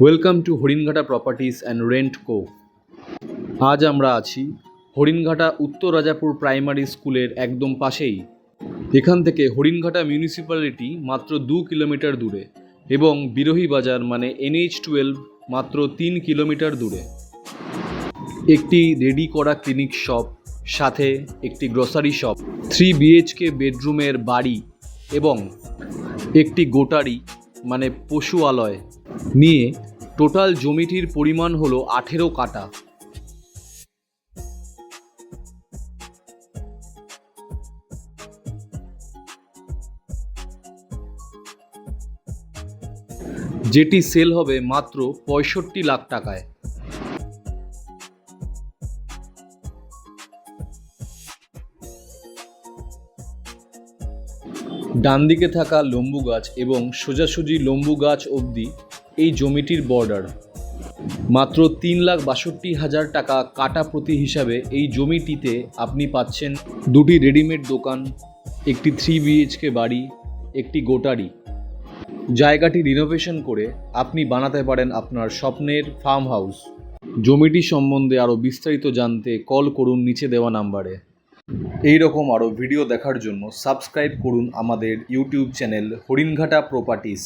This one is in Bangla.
Welcome to Haringhata properties and rent কো আজ আমরা আছি হরিণঘাটা উত্তর রাজাপুর প্রাইমারি স্কুলের একদম পাশেই। এখান থেকে হরিণঘাটা মিউনিসিপ্যালিটি মাত্র দু কিলোমিটার দূরে এবং বিরোহী বাজার মানে এনএইচ টুয়েলভ মাত্র তিন কিলোমিটার দূরে। একটি রেডি করা ক্লিনিক শপ সাথে একটি গ্রসারি শপ থ্রি বিএইচকে বেডরুমের বাড়ি এবং একটি গোটারি মানে পশুয়ালয় নিয়ে টোটাল জমিটির পরিমাণ হলো আঠেরো কাটা। যেটি সেল হবে মাত্র পঁয়ষট্টি লাখ টাকায়। ডান দিকে থাকা লম্বু গাছ এবং সোজাসুজি লম্বু গাছ অবধি এই জমিটির বর্ডার মাত্র তিন লাখ বাষট্টি হাজার টাকা কাটা প্রতি হিসাবে এই জমিটিতে আপনি পাচ্ছেন দুটি রেডিমেড দোকান, একটি থ্রি বিএইচকে বাড়ি, একটি গোটারি। জায়গাটি রিনোভেশন করে আপনি বানাতে পারেন আপনার স্বপ্নের ফার্ম হাউস জমিটি সম্বন্ধে আরও বিস্তারিত জানতে কল করুন নিচে দেওয়া নাম্বারে। এই রকম আরও ভিডিও দেখার জন্য সাবস্ক্রাইব করুন আমাদের ইউটিউব চ্যানেল হরিণঘাটা প্রপার্টিস